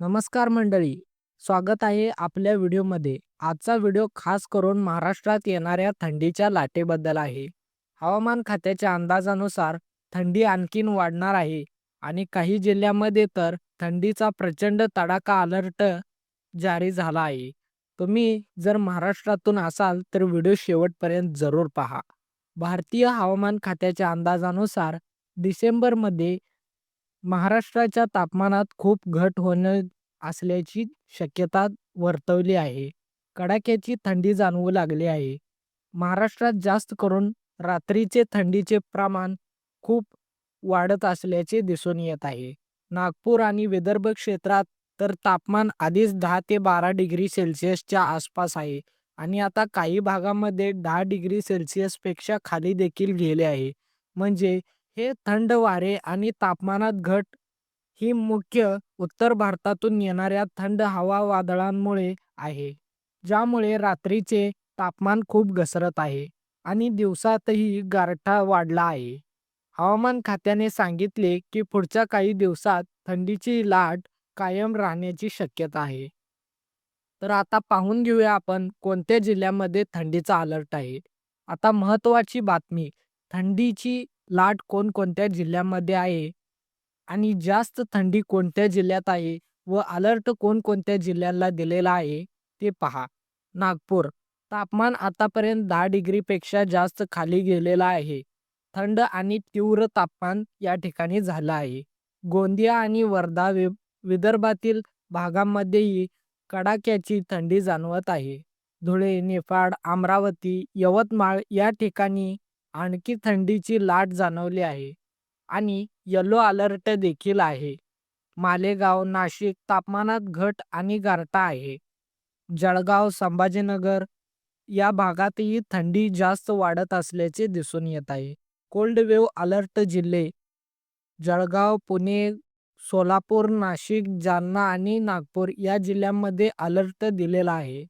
नमस्कार मंडळी स्वागत आहे आपल्या व्हिडिओमध्ये. आजचा व्हिडिओ खास करून महाराष्ट्रात येणाऱ्या थंडीच्या लाटेबद्दल आहे. हवामान खात्याच्या अंदाजानुसार थंडी आणखीन वाढणार आहे आणि काही जिल्ह्यामध्ये तर थंडीचा प्रचंड तडाखा अलर्ट जारी झाला आहे. तुम्ही जर महाराष्ट्रातून असाल तर व्हिडिओ शेवटपर्यंत जरूर पहा. भारतीय हवामान खात्याच्या अंदाजानुसार डिसेंबरमध्ये महाराष्ट्राच्या तापमानात खूप घट होणं असल्याची शक्यता वर्तवली आहे. कडाक्याची थंडी जाणवू लागली आहे. महाराष्ट्रात जास्त करून रात्रीचे थंडीचे प्रमाण खूप वाढत असल्याचे दिसून येत आहे. नागपूर आणि विदर्भ क्षेत्रात तर तापमान आधीच दहा ते बारा डिग्री सेल्सिअसच्या आसपास आहे आणि आता काही भागामध्ये दहा डिग्री सेल्सिअसपेक्षा खाली देखील गेले आहे. म्हणजे हे थंड वारे आणि तापमानात घट ही मुख्य उत्तर भारतातून येणाऱ्या थंड हवा वादळांमुळे आहे ज्यामुळे रात्रीचे तापमान खूप घसरत आहे आणि दिवसातही गारठा वाढला आहे. हवामान खात्याने सांगितले की पुढच्या काही दिवसात थंडीची लाट कायम राहण्याची शक्यता आहे. तर आता पाहून घेऊया आपण कोणत्या जिल्ह्यामध्ये थंडीचा अलर्ट आहे. आता महत्त्वाची बातमी थंडीची लाट कोणकोणत्या जिल्ह्यामध्ये आहे? आणि जास्त थंडी कोणत्या जिल्ह्यात आहे? व अलर्ट कोणकोणत्या जिल्ह्यांना दिलेला आहे? ते पहा. नागपूर. तापमान आतापर्यंत दहा डिग्रीपेक्षा जास्त खाली गेलेलं आहे. थंड आणि तीव्र तापमान या ठिकाणी झालं आहे. गोंदिया आणि वर्धा वि विदर्भातील भागांमध्येही कडाक्याची थंडी जाणवत आहे. धुळे निफाड अमरावती यवतमाळ या ठिकाणी आणखी थंडीची लाट जाणवली आहे आणि यलो अलर्ट देखील आहे. मालेगाव नाशिक तापमानात घट आणि गारठा आहे. जळगाव संभाजीनगर या भागातही थंडी जास्त वाढत असल्याचे दिसून येत आहे. कोल्ड वेव्ह अलर्ट जिल्हे जळगाव पुणे सोलापूर नाशिक जालना आणि नागपूर या जिल्ह्यांमध्ये अलर्ट दिलेला आहे.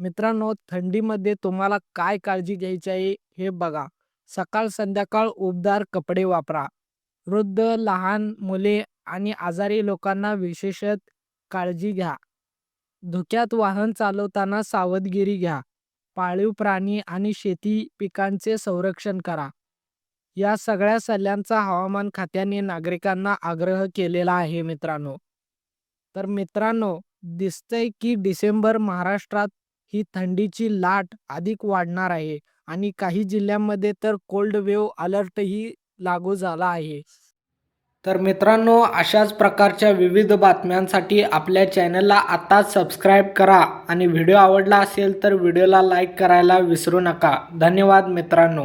मित्रांनो थंडीमध्ये तुम्हाला काय काळजी घ्यायची आहे हे बघा. सकाळ संध्याकाळ उबदार कपडे वापरा. वृद्ध लहान मुले आणि आजारी लोकांना विशेषत काळजी घ्या. धुक्यात वाहन चालवताना सावधगिरी घ्या. पाळीव प्राणी आणि शेती पिकांचे संरक्षण करा. या सगळ्या सल्ल्यांचा हवामान खात्याने नागरिकांना आग्रह केलेला आहे मित्रांनो. तर मित्रांनो दिसतंय की डिसेंबर महाराष्ट्रात ही थंडीची लाट अधिक वाढणार आहे आणि काही जिल्ह्यांमध्ये तर कोल्ड वेव्ह अलर्टही लागू झाला आहे. तर मित्रांनो अशाच प्रकारच्या विविध बातम्यांसाठी आपल्या चॅनलला आत्ताच सबस्क्राईब करा आणि व्हिडिओ आवडला असेल तर व्हिडिओला लाईक करायला विसरू नका. धन्यवाद मित्रांनो.